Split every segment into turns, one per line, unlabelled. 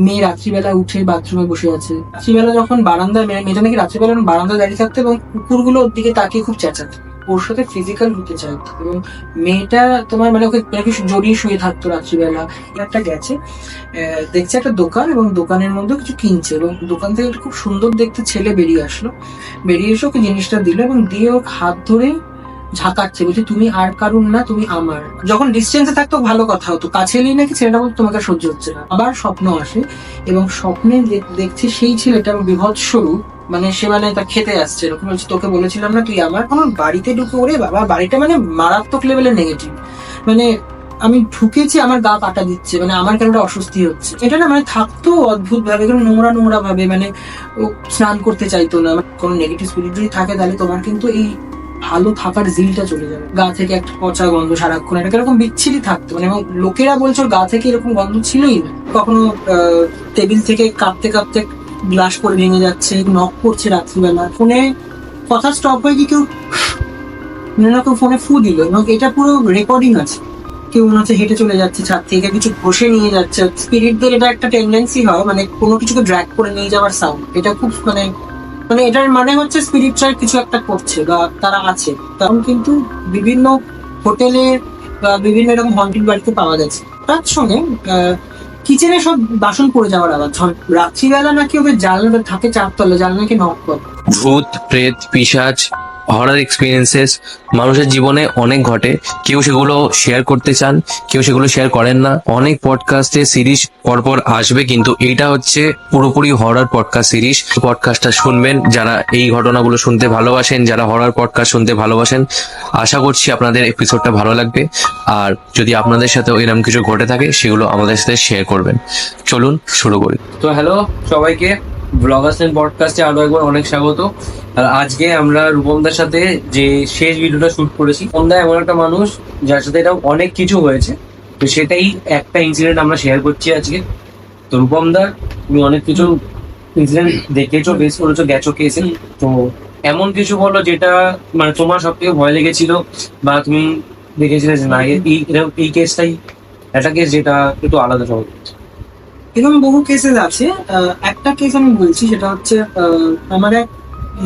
মেয়ে রাত্রিবেলা উঠে বাথরুমে বসে আছে। রাত্রিবেলা যখন বারান্দায় মেয়ে- মেয়েটা নাকি রাত্রিবেলা বারান্দায় দাঁড়িয়ে থাকতো এবং কুকুরগুলো ওর দিকে তাকিয়ে খুব চেঁচাতো। ওর সাথে ফিজিক্যাল হতে চাইতো এবং মেয়েটা তোমার মানে ওকে নাকি জড়িয়ে শুয়ে থাকতো রাত্রিবেলা। একটা গেছে। দেখছে একটা দোকান এবং দোকানের মধ্যে কিছু কিনছে এবং দোকান থেকে খুব সুন্দর দেখতে ছেলে বেরিয়ে আসলো। বেরিয়ে এসে ওকে জিনিসটা দিল এবং দিয়ে ওর হাত ধরে ঝাঁকাচ্ছে বলছে, তুমি আর কারুর না, তুমি আমার। যখন ডিস্টেন্সে থাকতো, ভালো কথা হতো। কাছে এলেই নাকি ছেলেটা বলতো, তোমাকে সহ্য হচ্ছে না। আবার স্বপ্ন আসে এবং স্বপ্নে দেখছে সেই ছেলেটা বিভৎস মানে সে মানে তা খেতে আসছে, এরকম বলছে, তোকে বলেছিলাম না তুই আমার? আমার বাড়িতে ঢুকে ওরে বাবা, বাড়িটা মানে মারাত্মক লেভেলের নেগেটিভ মানে আমি ঢুকেছি, আমার গা কাটা দিচ্ছে মানে আমার কেন একটা অস্বস্তি হচ্ছে। এটা না মানে থাকতো অদ্ভুত ভাবে একদম নোংরা নোংরা ভাবে মানে স্নান করতে চাইতো না। কোনো নেগেটিভ স্পিরিট যদি থাকে তাহলে তোমার কিন্তু এই ভালো থাকার জিলটা চলে যাবে। গা থেকে একটা পচা গন্ধ সারাক্ষণ এটা এরকম বিচ্ছিরি থাকতো মানে এবং লোকেরা বলছে ওর গা থেকে এরকম গন্ধ ছিলই না। কখনো টেবিল থেকে কাঁপতে কাঁপতে গ্লাস করে ভেঙে যাচ্ছে নক করছে রাত্রিবেলা। ফোনে কথা স্টপ হয়ে কি কেউ হয় কেউ ফোনে ফু দিল। এবং এটা পুরো রেকর্ডিং আছে। কেউ মনে হচ্ছে হেঁটে চলে যাচ্ছে, ছাদ থেকে কিছু ঘষে নিয়ে যাচ্ছে। স্পিরিটদের এটা একটা টেন্ডেন্সি হয় মানে কোনো কিছুকে ড্র্যাগ করে নিয়ে যাওয়ার সাউন্ড এটা খুব মানে মানে এটার মানে হচ্ছে স্পিরিচুয়াল কিছু একটা করছে বা তারা আছে। তখন কিন্তু বিভিন্ন হোটেলে বা বিভিন্ন এরকম হন্টেড বাড়িতে পাওয়া যাচ্ছে তার সঙ্গে কিচেনে সব বাসন পড়ে যাওয়ার আবার। রাত্রিবেলা নাকি ওদের জাল থাকে চারতলা জাল নাকি করে
ভূত, প্রেত, পিশাচ হরার এক্সপিরিয়েন্সেস মানুষের জীবনে অনেক ঘটে। কেউ সেগুলো শেয়ার করতে চান, কেউ সেগুলো শেয়ার করেন না। অনেক পডকাস্টে সিরিজ পরপর আসবে, কিন্তু এটা হচ্ছে পুরোপুরি হরার পডকাস্ট সিরিজ পডকাস্টটা শুনবেন, যারা এই ঘটনাগুলো শুনতে ভালোবাসেন, যারা হরার পডকাস্ট শুনতে ভালোবাসেন, আশা করছি আপনাদের এপিসোডটা ভালো লাগবে। আর যদি আপনাদের সাথে এরকম কিছু ঘটে থাকে, সেগুলো আমাদের সাথে শেয়ার করবেন। চলুন শুরু করি। তো হ্যালো সবাইকে। ব্লগার্স এন্ড পডকাস্টে আরও একবার অনেক স্বাগত। আর আজকে আমরা রূপমদার সাথে যে শেষ ভিডিওটা শুট করেছি, রূপমদা এমন একটা মানুষ যার সাথে এটা অনেক কিছু হয়েছে। তো সেটাই একটা ইনসিডেন্ট আমরা শেয়ার করছি আজকে। তো রূপমদা, তুমি অনেক কিছু ইনসিডেন্ট দেখেছ বেশ করেছ, গেছো কেসে তো এমন কিছু বলো যেটা মানে তোমার সব থেকে ভয় লেগেছিল বা তুমি দেখেছিলে যে না, এই এই কেসটাই একটা কেস যেটা একটু আলাদা সব
এরকম বহু কেসেস আছে। একটা কেস আমি বলছি, সেটা হচ্ছে আমার এক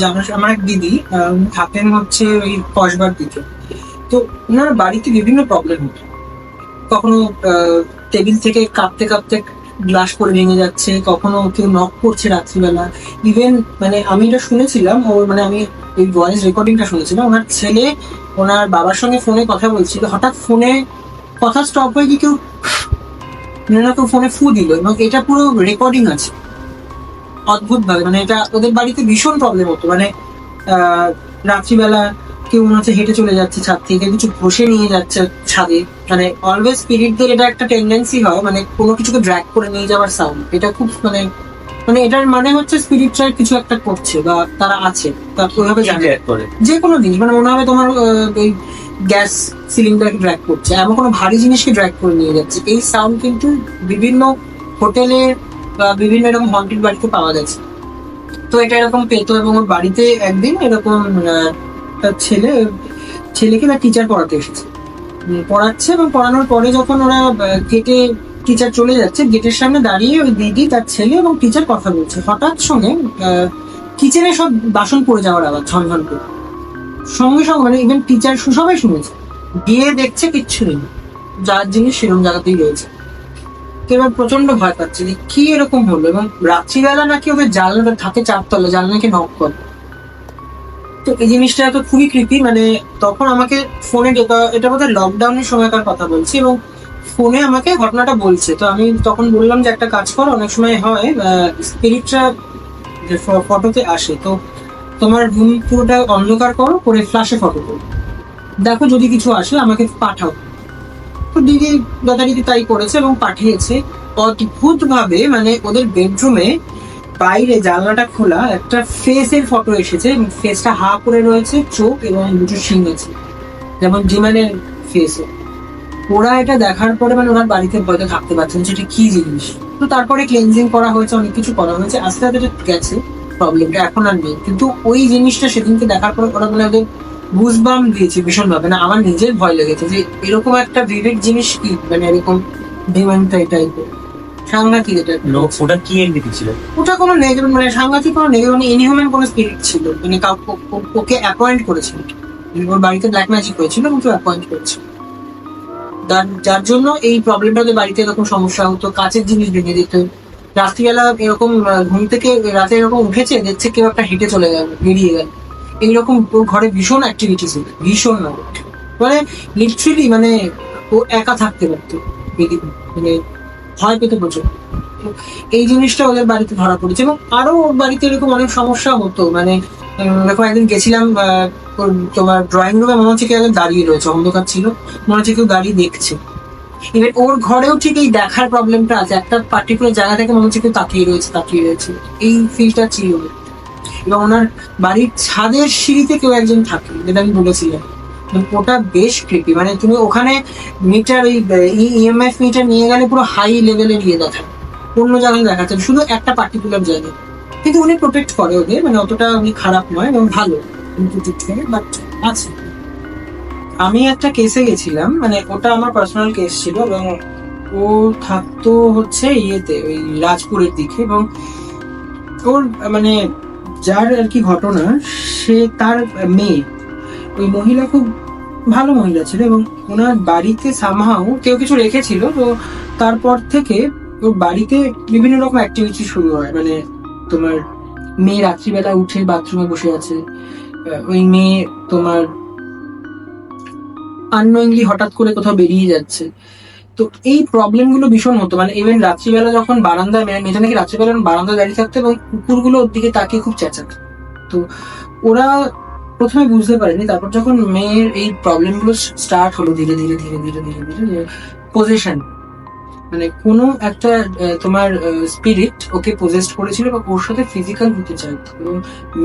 জানো, আমার এক দিদি থাকেন হচ্ছে ওই কসবার দিকে। তো ওনার বাড়িতে বিভিন্ন প্রবলেম হতো। কখনো টেবিল থেকে কাঁপতে কাঁপতে গ্লাস করে ভেঙে যাচ্ছে, কখনো কেউ নক করছে রাত্রিবেলা। ইভেন মানে আমি এটা শুনেছিলাম ওর মানে আমি এই ভয়েস রেকর্ডিংটা শুনেছিলাম, ওনার ছেলে ওনার বাবার সঙ্গে ফোনে কথা বলছিল। হঠাৎ ফোনে কথা স্টপ হয়ে কি কেউ হয় ফোনে ফু দিল এবং এটা পুরো রেকর্ডিং আছে। অদ্ভুত ভাবে মানে এটা ওদের বাড়িতে ভীষণ প্রবলেম হতো। মানে রাত্রিবেলা কেউ মনে হচ্ছে হেঁটে চলে যাচ্ছে ছাদ থেকে, কিছু ঘষে নিয়ে যাচ্ছে ছাদে। মানে অলওয়েজ স্পিরিটদের এটা একটা টেন্ডেন্সি হয় মানে কোনো কিছুকে ড্র্যাক করে নিয়ে যাওয়ার সাউন্ড এটা খুব মানে মানে এটার মানে হচ্ছে স্পিরিচুয়াল কিছু একটা করছে বা তারা আছে তা ওইভাবে জানে। যে কোনো জিনিস মানে মনে হবে তোমার এই গ্যাস সিলিন্ডারকে ড্র্যাগ করছে। এমন কোনো ভারী জিনিসকে ড্র্যাগ করে নিয়ে যাচ্ছে। এই সাউন্ড কিন্তু বিভিন্ন হোটেলে বা বিভিন্ন এরকম হন্টেড বাড়িতে পাওয়া গেছে। তো এটা এরকম পেতো এবং ওর বাড়িতে একদিন এরকম তার ছেলে ছেলেকে তার টিচার পড়াতে এসেছে। পড়াচ্ছে এবং পড়ানোর পরে যখন ওরা গেটে টিচার চলে যাচ্ছে গেটের সামনে দাঁড়িয়ে ওই দিদি, তার ছেলে এবং টিচার কথা বলছে। হঠাৎ সঙ্গে কিচেনে সব বাসন পড়ে যাওয়ার আওয়াজ ঝনঝন করে। সঙ্গে সঙ্গে মানে ইভেন টিচার সবাই শুনেছে। গিয়ে দেখছে কিচ্ছু নেই। যার জিনিস সেরকম জায়গাতেই রয়েছে। তো এবার প্রচণ্ড ভয় পাচ্ছে যে কি এরকম হলো এবং রাত্রিবেলা নাকি ওদের জানলাটা থাকে চারতলা, জানলা নাকি করে। তো এই জিনিসটা তো খুবই কৃপি মানে তখন আমাকে ফোনে এটা বোধহয় লকডাউনের সময়কার কথা বলছি এবং ফোনে আমাকে ঘটনাটা বলছে। তো আমি তখন বললাম যে, একটা কাজ কর, অনেক সময় হয় স্পিরিটটা ফটোতে আসে। তো তোমার রুম পুরোটা অন্ধকার করো, করে ফ্ল্যাশে ফটো করো। দেখো যদি কিছু আসে, আমাকে পাঠাও। তো দিদি দাদাদিদি তাই করেছে এবং পাঠিয়েছে। অদ্ভুত ভাবে মানে ওদের বেডরুমে বাইরে জানলাটা খোলা একটা ফেসের ফটো এসেছে। ফেসটা হা করে রয়েছে, চোখ এবং দুটো শিং আছে। যেমন জিমানের ফেসে ওরা এটা দেখার পরে মানে ওনার বাড়িতে ভয়তে থাকতে পারছেন যে এটা কি জিনিস? তো তারপরে ক্লেনজিং করা হয়েছে অনেক কিছু করা হয়েছে আস্তে আস্তে গেছে প্রবলেমটা এখন আর নেই। কিন্তু ওই জিনিসটা সেদিনকে দেখার পরে ওরা মানে ওদের বুঝবাম দিয়েছে ভীষণ ভাবে না আমার নিজের ভয় লেগেছে যে এরকম একটা ভিভিড জিনিস কি? মানে এরকম ডিমান্ড টাইপের সাংঘাতিক এটা
ওটা কি এন্টিটি ছিল?
ওটা কোনো নেগেটিভ মানে সাংঘাতিক কোনো নেগেটিভ মানে ইনহিউম্যান কোনো স্পিরিট ছিল। মানে কাউ- ও- ও- ওকে অ্যাপয়েন্ট করেছিল। ওর বাড়িতে ব্ল্যাক ম্যাজিক হয়েছিল অ্যাপয়েন্ট করেছিল। যার- জন্য এই প্রবলেমটা ওদের বাড়িতে এরকম সমস্যা হতো কাছের জিনিস ভেঙে দিত। রাত্রিবেলা এরকম ঘুম থেকে রাতে এরকম উঠেছে, দেখছে কেউ একটা হেঁটে চলে গেল, বেরিয়ে গেল। এইরকম ঘরে ভীষণ অ্যাক্টিভিটি ছিল, ভীষণ মানে লিটারেলি মানে ও একা থাকতে পারতো মানে ভয় পেতে প্রচুর। এই জিনিসটা ওদের বাড়িতে ধরা পড়েছে এবং আরও বাড়িতে এরকম অনেক সমস্যা হতো। মানে দেখো, একদিন গেছিলাম তোমার ড্রয়িং রুমে মনে হচ্ছে কেউ একজন দাঁড়িয়ে রয়েছে, অন্ধকার ছিল, মনে হচ্ছে কেউ দাঁড়িয়ে দেখছে। এবার ওর ঘরেও ঠিক এই দেখার প্রবলেমটা আছে, একটা পার্টিকুলার জায়গা থেকে মনে হচ্ছে কেউ তাকিয়ে রয়েছে তাকিয়ে রয়েছে। এই ফিলটা ছিল। এবং ওনার বাড়ির ছাদের সিঁড়িতে কেউ একজন থাকে, যেটা আমি বলেছিলাম। ওটা বেশ ক্রিপি মানে তুমি ওখানে মিটার এই ইএমএফ মিটার নিয়ে গেলে পুরো হাই লেভেলে নিয়ে দেখা অন্য জায়গায় দেখাচ্ছে শুধু একটা পার্টিকুলার জায়গায়। কিন্তু উনি প্রোটেক্ট করে ওদের মানে অতটা উনি খারাপ নয়, এবং ভালো বাট আছে। আমি একটা কেসে গেছিলাম মানে ওটা আমার পার্সোনাল কেস ছিল, এবং ও থাকতো হচ্ছে ইয়েতে, ওই রাজপুরের দিকে, এবং ওর মানে যার আর কি ঘটনা, সে তার মেয়ে, ওই মহিলা খুব ভালো মহিলা ছিল, এবং ওনার বাড়িতে সামহাও কেউ কিছু রেখেছিল, তো তারপর থেকে ওর বাড়িতে বিভিন্ন রকম অ্যাক্টিভিটি শুরু হয় মানে তোমার মেয়ে রাত্রিবেলা উঠে বাথরুমে বসে আছে ওই মেয়ে তোমার আননোয়িংলি হঠাৎ করে কোথাও বেরিয়ে যাচ্ছে তো এই প্রবলেমগুলো ভীষণ হতো মানে ইভেন রাত্রিবেলা যখন বারান্দায় মেয়ে- মেয়েটা নাকি রাত্রিবেলা যখন বারান্দায় দাঁড়িয়ে থাকতো এবং কুকুরগুলো ওর দিকে তাকিয়ে খুব চেঁচাতো তো ওরা প্রথমে বুঝতে পারেনি তারপর যখন মেয়ের এই প্রবলেমগুলো স্টার্ট হলো ধীরে ধীরে ধীরে ধীরে ধীরে ধীরে পজিশন মানে কোনো একটা তোমার স্পিরিট ওকে পজেস্ট করেছিল বা ওর সাথে ফিজিক্যাল হতে চাইতো। এবং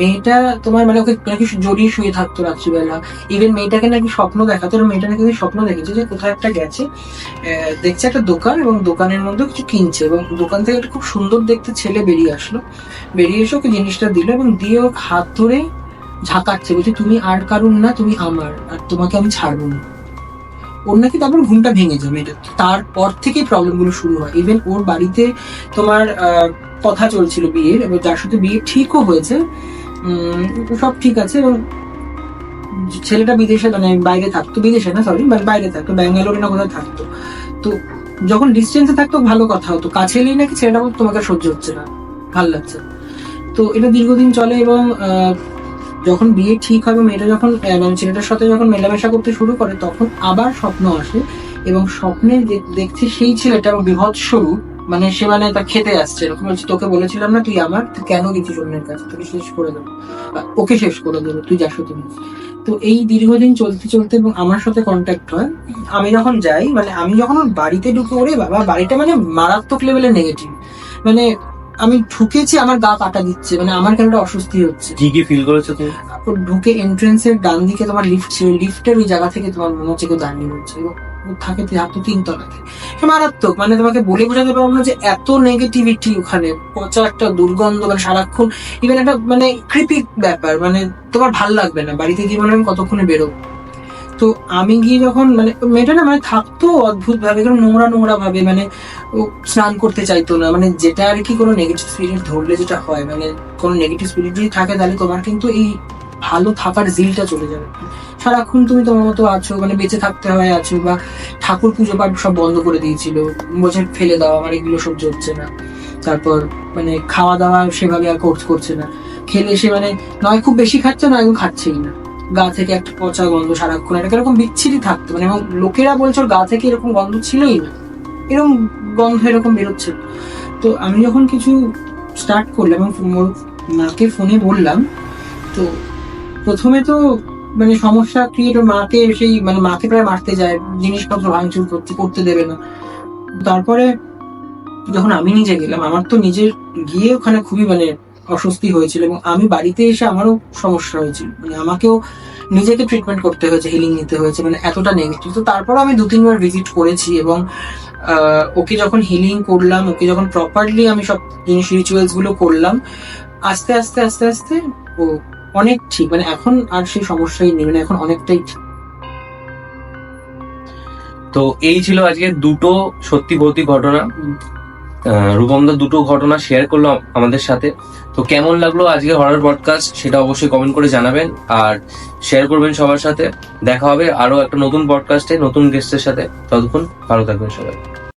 মেয়েটা তোমার মানে ওকে নাকি জড়িয়ে শুয়ে থাকতো রাত্রিবেলা। ইভেন মেয়েটাকে নাকি স্বপ্ন দেখাতো মেয়েটা নাকি স্বপ্ন দেখেছে যে কোথাও একটা গেছে দেখছে একটা দোকান এবং দোকানের মধ্যে কিছু কিনছে এবং দোকান থেকে একটা খুব সুন্দর দেখতে ছেলে বেরিয়ে আসলো। বেরিয়ে এসে ওকে জিনিসটা দিল এবং দিয়ে ওর হাত ধরে ঝাঁকাচ্ছে, বলছে, তুমি আর কারুর না, তুমি আমার, আর তোমাকে আমি ছাড়বো না। ওর নাকি তারপর ঘুমটা ভেঙে যাবে এটা তারপর থেকেই প্রবলেমগুলো শুরু হয়। ইভেন ওর বাড়িতে তোমার কথা চলছিল বিয়ের এবং যার সাথে বিয়ে ঠিকও হয়েছে সব ঠিক আছে এবং ছেলেটা বিদেশে মানে বাইরে থাকতো, বিদেশে না সরি মানে বাইরে থাকতো, ব্যাঙ্গালোরে না কোথাও থাকতো। তো যখন ডিস্টেন্সে থাকতো, ভালো কথা হতো। কাছে এলেই নাকি ছেলেটা তোমাকে সহ্য হচ্ছে না, ভালো লাগছে তো এটা দীর্ঘদিন চলে এবং যখন বিয়ে ঠিক হবে মেয়েটা যখন আহ, মানে ছেলেটার সাথে যখন মেলামেশা করতে শুরু করে তখন আবার স্বপ্ন আসে এবং স্বপ্নে দেখছে সেই ছেলেটা বিভৎস রূপ মানে সে মানে তা খেতে আসছে। এরকম বলছে তোকে বলেছিলাম না তুই আমার তুই কেন গেছিস অন্যের কাছে? তোকে শেষ করে দেবো। ওকে শেষ করে দেবো তুই যাস তুমি তো এই দীর্ঘদিন চলতে চলতে এবং আমার সাথে কন্ট্যাক্ট হয় আমি যখন যাই মানে আমি যখন বাড়িতে ঢুকে ওরে বাবা বাড়িটা মানে মারাত্মক লেভেলে নেগেটিভ মানে আমি ঢুকেছি আমার গা কাটা দিচ্ছে মানে আমার কেন অস্বস্তি হচ্ছে?
কি কি ফিল করেছ তুমি?
ঢুকে এন্ট্রেন্সের ডান দিকে তোমার লিফট ছিল লিফটের ওই জায়গা থেকে তোমার মনে হচ্ছে কেউ দাঁড়িয়ে রয়েছে থাকে তো তিন তলাতে সে মারাত্মক মানে তোমাকে বলে বোঝাতে পারব না যে এত নেগেটিভিটি ওখানে পচা একটা দুর্গন্ধ মানে সারাক্ষণ ইভেন একটা মানে কৃপি ব্যাপার মানে তোমার ভালো লাগবে না বাড়িতে গিয়ে মনে আমি কতক্ষণে বেরোবো। তো আমি গিয়ে যখন মানে মেয়েটা না মানে থাকতো অদ্ভুত ভাবে কারণ নোংরা নোংরা ভাবে মানে ও স্নান করতে চাইতো না। মানে যেটা আর কি কোনো নেগেটিভ স্পিরিট ধরলে যেটা হয় মানে কোনো নেগেটিভ স্পিরিট যদি থাকে তাহলে তোমার কিন্তু এই ভালো থাকার জিলটা চলে যাবে। সারাক্ষণ তুমি তোমার মতো আছো মানে বেঁচে থাকতে হয়, আছো, বা ঠাকুর পুজো পাঠ সব বন্ধ করে দিয়েছিল, বলছে ফেলে দাও, আমার এগুলো সহ্য হচ্ছে না। তারপর মানে খাওয়া দাওয়া সেভাবে আর করছে না। খেলে সে মানে নয়, খুব বেশি খাচ্ছে না খাচ্ছেই না। গা থেকে একটা পচা গন্ধ সারাক্ষণ একটা এরকম বিচ্ছিরি থাকতো মানে এবং লোকেরা বলছে গা থেকে এরকম গন্ধ ছিলই না। এরকম গন্ধ এরকম বেরোচ্ছে। তো আমি যখন কিছু স্টার্ট করলাম এবং মাকে ফোনে বললাম, তো প্রথমে তো মানে সমস্যা ক্রিয়েট মাকে সেই মানে মাকে প্রায় মারতে যায়, জিনিসপত্র ভাঙচুর করতে করতে দেবে না। তারপরে যখন আমি নিজে গেলাম, আমার তো নিজের গিয়ে ওখানে খুবই মানে অস্বস্তি হয়েছিল এবং আমি বাড়িতে এসে আমারও সমস্যা হয়েছিল। মানে আমাকেও নিজেকে ট্রিটমেন্ট করতে হয়েছে হিলিং নিতে হয়েছে মানে এতটা নেগেটিভ তো তারপরও আমি দু তিনবার ভিজিট করেছি এবং ওকে যখন হিলিং করলাম ওকে যখন প্রপারলি আমি সব জিনিস রিচুয়ালসগুলো করলাম আস্তে আস্তে আস্তে আস্তে ও অনেক ঠিক মানে এখন আর সেই সমস্যাই নেই মানে এখন অনেকটাই ঠিক।
তো এই ছিল আজকে দুটো সত্যি ভৌতিক ঘটনা।
রূপমদা দুটো ঘটনা শেয়ার করল আমাদের সাথে। তো কেমন লাগল আজকে হরার পডকাস্ট সেটা অবশ্যই কমেন্ট করে জানাবেন আর শেয়ার করবেন সবার সাথে। দেখা হবে আরও একটা নতুন পডকাস্টে নতুন গেস্টের সাথে। ততক্ষণ ভালো থাকবেন সবাই।